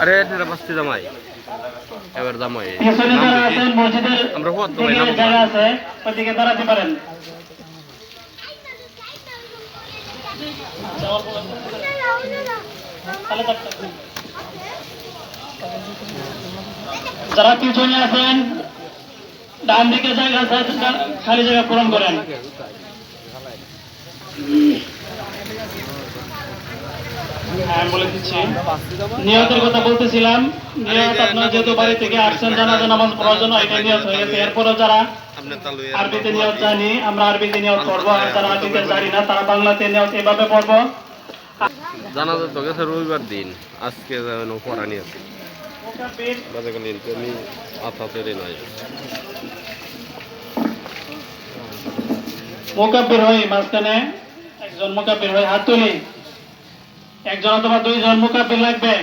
আরে এটা বাস্তি জামাই। এবার জামাই। আমরা হুয়ার তো নাম জায়গা আছে ওইদিকে দাঁড়াতে পারেন। যারা পিছনে আছেন ডান দিকে জায়গা আছে খালি জায়গা পূরণ করেন। বলে দিচ্ছি। নিয়তের কথা বলতেছিলাম। নিয়ত আপনার যেহেতু বাড়ি থেকে আসছেন জানাজা নামাজ পড়ার জন্য এটা নিয়ত হয়ে গেছে। এরপরে যারা আরবিতে নিয়ত জানি আমরা আরবিতে নিয়ত পড়ব আর যারা আরবিতে জানি না তারা বাংলাতে নিয়ত এভাবে পড়ব। জানাজা তো গেছে রবিবার দিন। আজকে যেন পড়ানি আছে। আমি আতাতে রে নাই। মোকাব্বির হই মাঝখানে একজন মোকাব্বির হই হাত তুলি। একজন অথবা দুইজন মোকাবিল লাগবে।